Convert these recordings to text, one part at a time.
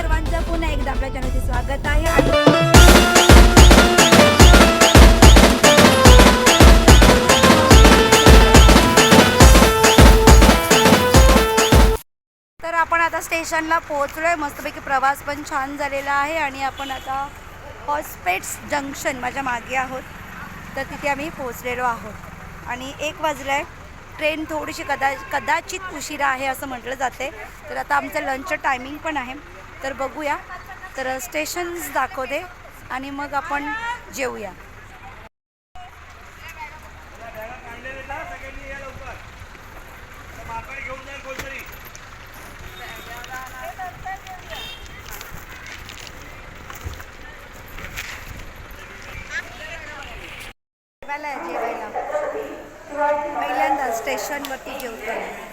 सर्वांचं पुन्हा एकदा आपल्या चॅनलचे स्वागत आहे. तर आपण आता स्टेशनला पोहोचलोय. मस्तपैकी प्रवास पण छान झालेला आहे आणि आपण आता हॉस्पेट्स जंक्शन माझ्या मागे आहोत. तर तिथे आम्ही पोहोचलेलो आहोत. आणि एक वाजलं आहे ट्रेन थोडीशी कदा कदाचित उशिरा आहे असं म्हटलं जाते तर आता आमचं लंच टायमिंग पण आहे. तर बघूया. तर स्टेशन्स दाखव दे आणि मग आपण जेवूया जेवायला जेवायला. पहिल्यांदा स्टेशनवरती जेवतो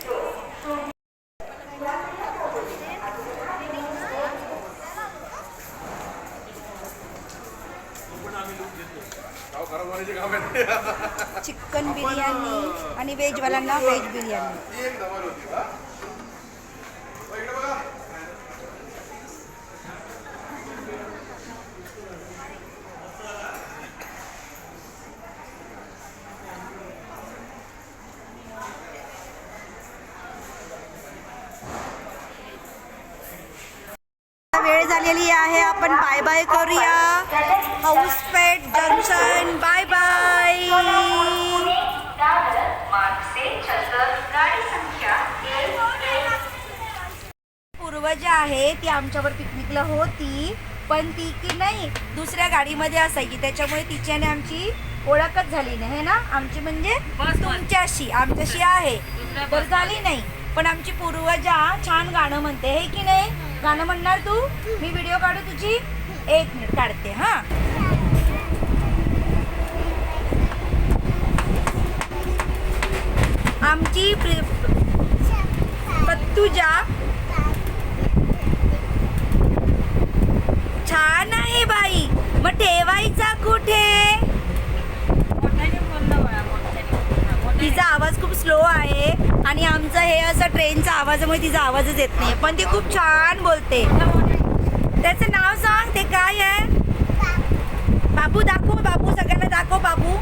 चिकन बिर्याणी आणि व्हेजवाल्यांना व्हेज बिर्याणी. झालेली आहे. आपण बाय बाय करूया. हाऊसपेट जंक्शन बाय बाय पूर्वजा आहे ती आमच्यावर पिकनिकला होती पण ती की नाही दुसऱ्या गाडीमध्ये असायची. त्याच्यामुळे तिची आणि आमची ओळखच झाली नाही हे ना? आमची म्हणजे तुमच्याशी आमच्याशी आहे. तर झाली नाही. पण आमची पूर्वजा छान गाणं म्हणते हे की नाही? गाणं म्हणणार तू? मी व्हिडिओ काढू तुझी? एक मिनिट काढते हा. आमची प्रत्युजा छान आहे बाई. मग ठेवायचा कुठे? तिचा आवाज खूप स्लो आहे. आणि आमचं हे असं ट्रेनचा आवाजामुळे तिचा आवाजच येत नाही. पण ती खूप छान बोलते. त्याचं नाव सांग ते काय आहे? बाबू दाखव बाबू सगळ्यांना दाखव बाबू.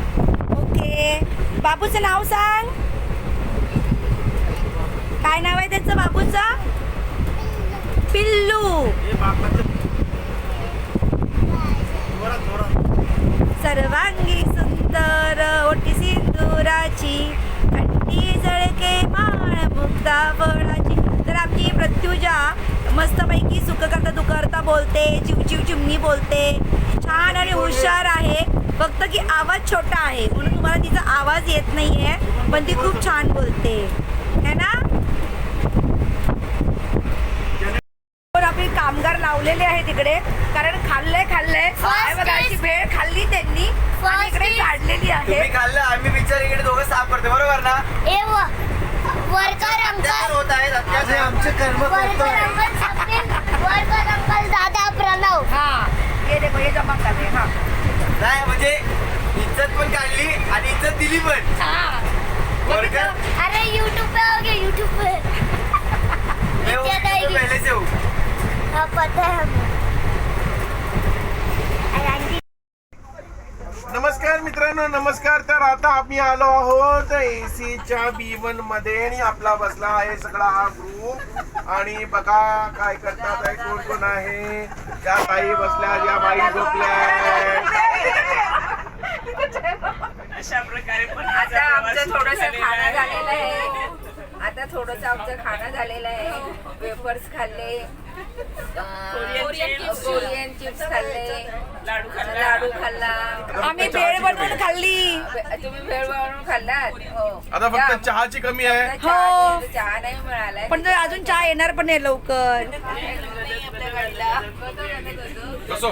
ओके. बाबूचं नाव सांग. काय नाव आहे त्याचं बाबूचं? पिल्लू. सर्वांगी सुंदर ओटी सिंदुराची. कंठी झळके माळ मुक्ता फळाची तर आमची प्रत्युजा मस्तपैकी सुख करता दुखरता बोलते चिव चिव चिमणी बोलते. छान आणि हुशार आहे. फक्त की आवाज छोटा आहे. म्हणून तुम्हाला तिचा आवाज येत नाही आहे पण ती खूप छान बोलते. है ना? आपले कामगार लावलेले आहे तिकडे कारण खाल्लंय खाल्लंय. बघा अशी भेळ खाल्ली त्यांनी आणि इकडे काढलेली आहे तुम्ही खाल्लं आम्ही बिचार इकडे दोघं साफ करतो बरोबर ना ए व- वर्कर अत्याचार अंकल होत आहेत अत्याचार. आमचे कर्म दादा प्रणव. हा. ये देखो ये जमा कर रहे हा. नाही म्हणजे इज्जत पण काढली आणि इज्जत दिली पण. वर्कर अरे यूट्यूब पे आओगे यूट्यूब पे मैं वो। पहले से हूँ हाँ पता है हमें अरे आंटी नमस्कार मित्रांनो नमस्कार. तर आता आम्ही आलो आहोत एसीच्या बी वनमध्ये आणि आपला बसला आहे सगळा हा ग्रुप आणि बघा काय करतात आहे कोण कोण आहे. त्या ताई बसल्या ज्या बाई झोपल्या. अशा प्रकारे पण आता आमचं थोडस खाणं झालेलं आहे. आता थोडस आमचं खाणं झालेलं आहे. वेफर्स खाल्ले. कोरियन चिप्स खाल्ले. लाडू खाल्ला. लाडू खाल्ला. आम्ही भेळ बनवून खाल्ली. तुम्ही भेळ बनवून खाल्लात? हो. आता फक्त चहाची कमी आहे. फक्त चहा नाही मिळालाय. पण अजून चहा येणार पण नाही लवकर कसो?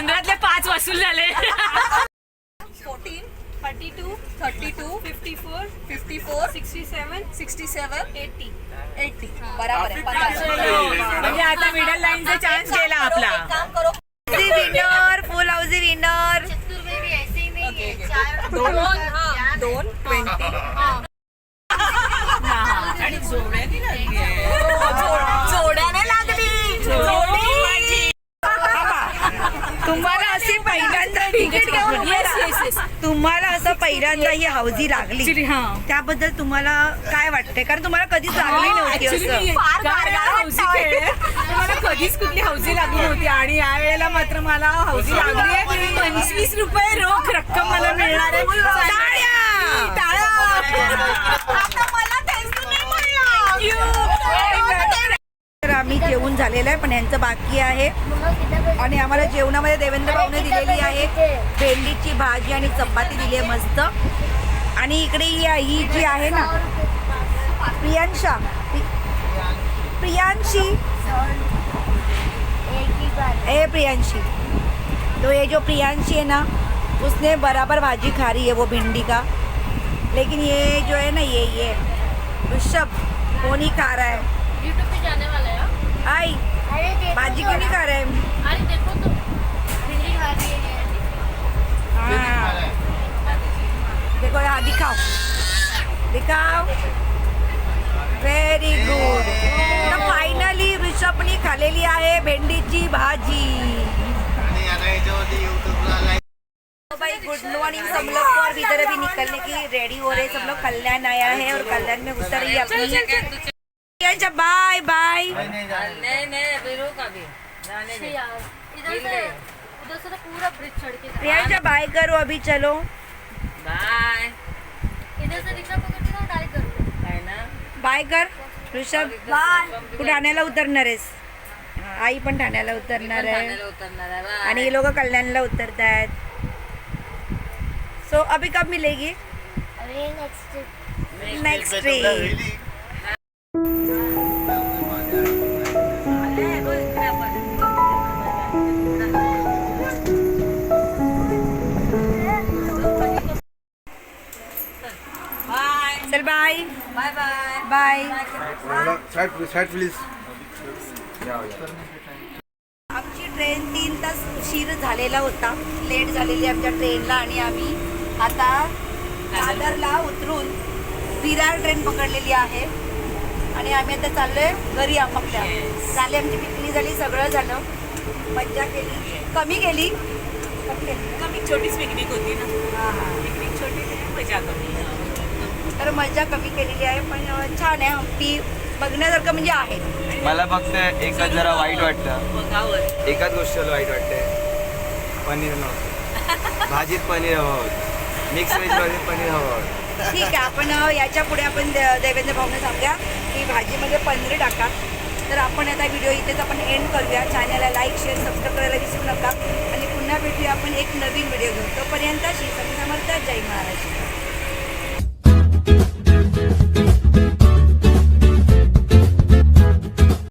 पंधरातले पाच वसूल झाले. Fourteen thirty two thirty two fifty four fifty four sixty seven sixty seven eighty eighty बरोबर आहे. पंधरा. म्हणजे आता मिडल लाईनचा चान्स गेला आपला. एक काम करो. Housie winner full housie winner Chaturvedi ऐसे ही नहीं है चार दोन? हा, दोन ट्वेंटी आणि जोड्याने लागली जोड्याने लागली जोडी तुम्हाला अशी तुम्हाला असं पहिल्यांदा ही हौजी लागली. हा. त्याबद्दल तुम्हाला काय वाटते कारण तुम्हाला कधीच लागली नव्हती असं. फार काय गारगार हौसी वाटतंय. खेळले मला कधीच कुठली हौसी लागली नव्हती. आणि या वेळेला मात्र मला हौसी लागली आहे. पंचवीस रुपये रोख रक्कम मला मिळणार आहे. टाळ्या मला थँक्यू नाही म्हणलं तर आम्ही जेवून झालेलं आहे पण यांचं बाकी आहे. आणि आम्हाला जेवणामध्ये देवेंद्र भाऊने दिलेली आहे. भेंडीची. भाजी आणि चपाती दिली आहे मस्त. आणि इकडे ही ही जी आहे ना प्रियांशा. प्रि- प्रियांशी. ही ए प्रियांशी. तो ये जो प्रियांशी है ना उसने बराबर भाजी खा रही है वो भिंडी का. लेकिन ये जो है ना ये ये. ऋषभ वो नहीं खा रहा है? दिखाओ व्हेरी गुड तर फायनली ऋषभनी खालेली आहे भेंडीची भाजी. तो भाई गुड मॉर्निंग सब लोग को और इधर अभी निकलने की रेडी हो रहे सब लोग कल्याण आया है और कल्याण में उतर रही है अपनी। अच्छा बाय बाय नहीं नहीं अभी रुक अभी। जाने दे। यार इधर से उधर से तो पूरा ब्रिज चढ़ के प्रियांशा बाय करो अभी चलो। बाय इधर से रिक्शा पकड़ बाय कर. ऋषभ बाय. तू ठाण्याला उतरणार आहेस? आई पण ठाण्याला उतरणार आहे. आणि हे लोक कल्याणला उतरत आहेत सो अभी कब मिलेगी नेक्स्ट नेक्स्ट चल bye. Bye bye. Bye. Please आमची ट्रेन तीन तास उशीर झालेला होता. लेट झालेली आमच्या ट्रेनला आणि आम्ही आता दादरला उतरून विरार ट्रेन पकडलेली आहे. आणि आम्ही आता चाललोय घरी आपापल्या. झाली आमची पिकनिक झाली सगळं झालं. मज्जा केली. कमी केली. कमी छोटीच पिकनिक होती ना. हा, हा. पिकनिक छोटी मजा कमी. तर मजा कमी केलेली आहे पण छान आहे. हम्पी बघण्यासारखं म्हणजे आहे. मला फक्त एकच जरा वाईट वाटतं एकाच गोष्टीला वाईट वाटते. पनीर नव्हतं भाजीत पनीर हवं होतं. मिक्स व्हेज भाजीत पनीर हवं होतं. ठीक आहे आपण याच्यापुढे आपण देवेंद्र भाऊने सांगूया की भाजीमध्ये पनीर टाका. तर आपण आता व्हिडिओ इथेच आपण एंड करूया. चॅनलला लाईक शेअर सबस्क्राईब करायला विसरू नका. आणि पुन्हा भेटूया आपण एक नवीन व्हिडिओ घेऊन. तोपर्यंत श्री समर्थ. जय महाराज.